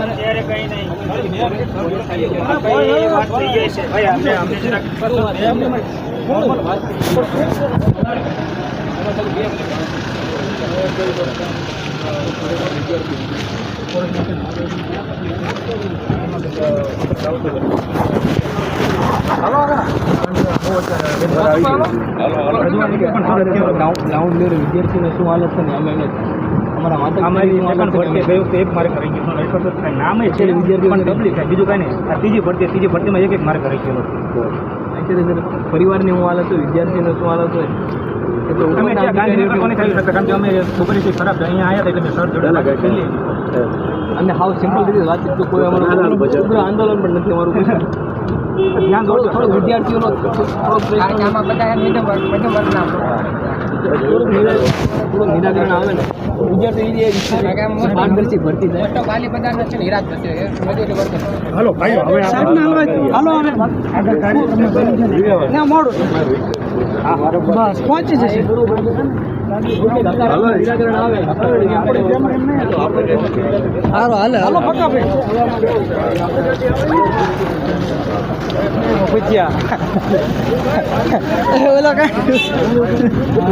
અત્યારે કઈ નહીં ગ્રાઉન્ડ લેવલ વિદ્યાર્થીઓને શું હાલત છે ને અમે અમારા માતા અમારી સેકન્ડ ભરતી ગઈ વખતે એક મારે કરાઈ ગયું. એટલો તો નામ છે વિદ્યાર્થી પણ તકલીફ થાય બીજું કાંઈ નહીં. આ ત્રીજી ભરતી ત્રીજી ભરતીમાં એક એક મારે કરાઈ ગયેલો પરિવારની શું હાલત હોય વિદ્યાર્થીને શું હાલત હોય તો અમે ત્યાં ગાંધીનગર કોને થઈ શકતા કારણ કે અમે ખરાબ અહીંયા આવ્યા એટલે મેં સર જોડે અને હાવ સિમ્પલ રીતે વાતચીત તો કોઈ અમારું ઉગ્ર આંદોલન પણ નથી અમારું ધ્યાન થોડો દોડજો થોડો વિદ્યાર્થીઓનો થોડો બધા મધ્યમ વર્ગના નિરાકરણ આવે ને વિદ્યાર્થી પારદર્શી ભરતી થાય. હાલો ભાઈઓ હવે હાલો હવે. ના મોડું બસ પહોંચી જશે. હાલો હાલે. હાલો પક્કા ભાઈ ભૂચ્યા કાંઈ